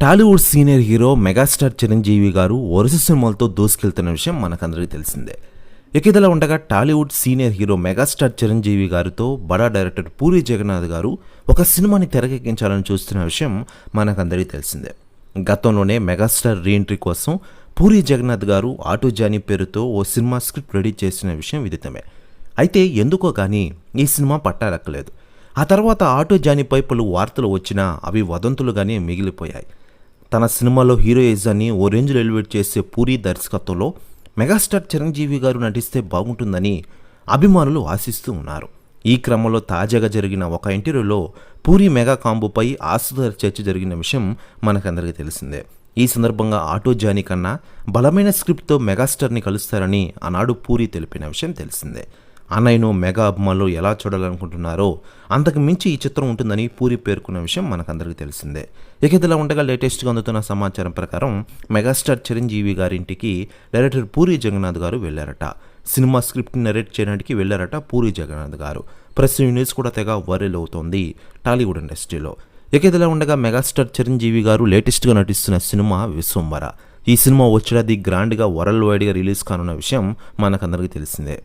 Tollywood senior hero megastar Chiranjeevi garu వరుస సినిమాలతో దూసుకెళ్తున్న విషయం మనకందరికీ తెలిసిందే. ఇక ఇదిలా ఉండగా Tollywood senior hero megastar Chiranjeevi గారితో బడా డైరెక్టర్ పూరి జగన్నాథ్ గారు ఒక సినిమాని తెరకెక్కించాలని చూస్తున్న విషయం మనకందరికీ తెలిసిందే. గతంలోనే మెగాస్టార్ రీఎంట్రీ కోసం పూరి జగన్నాథ్ గారు ఆటో జానీ పేరుతో ఓ సినిమా స్క్రిప్ట్ రెడీ చేసిన విషయం విదితమే. అయితే ఎందుకో కానీ ఈ సినిమా పట్టాలెక్కలేదు. ఆ తర్వాత ఆటో జానీపై పలు వార్తలు వచ్చినా అవి వదంతులుగానే మిగిలిపోయాయి. తన సినిమాలో హీరోయిజాన్ని ఓ రేంజ్లో ఎలివేట్ చేసే పూరి దర్శకత్వంలో మెగాస్టార్ చిరంజీవి గారు నటిస్తే బాగుంటుందని అభిమానులు ఆశిస్తూ ఉన్నారు. ఈ క్రమంలో తాజాగా జరిగిన ఒక ఇంటర్వ్యూలో పూరి మెగా కాంబోపై ఆసక్తికర చర్చ జరిగిన విషయం మనకందరికీ తెలిసిందే. ఈ సందర్భంగా ఆటో జానీ కన్నా బలమైన స్క్రిప్ట్తో మెగాస్టార్ని కలుస్తారని ఆనాడు పూరి తెలిపిన విషయం తెలిసిందే. అన్నయ్యను మెగా అభిమానులు ఎలా చూడాలనుకుంటున్నారో అంతకు మించి ఈ చిత్రం ఉంటుందని పూరి పేర్కొన్న విషయం మనకందరికీ తెలిసిందే. ఇక ఇదిలా ఉండగా లేటెస్ట్గా అందుతున్న సమాచారం ప్రకారం మెగాస్టార్ చిరంజీవి గారింటికి డైరెక్టర్ పూరి జగన్నాథ్ గారు వెళ్ళారట సినిమా స్క్రిప్ట్ నరేట్ చేయడానికి వెళ్ళారట పూరి జగన్నాథ్ గారు. ప్రెస్ న్యూస్ కూడా తెగ వైరల్ అవుతోంది టాలీవుడ్ ఇండస్ట్రీలో. ఇక ఇదిలా ఉండగా మెగాస్టార్ చిరంజీవి గారు లేటెస్ట్గా నటిస్తున్న సినిమా విశ్వంబర ఈ సినిమా వచ్చేది గ్రాండ్గా వరల్డ్ వైడ్గా రిలీజ్ కానున్న విషయం మనకందరికీ తెలిసిందే.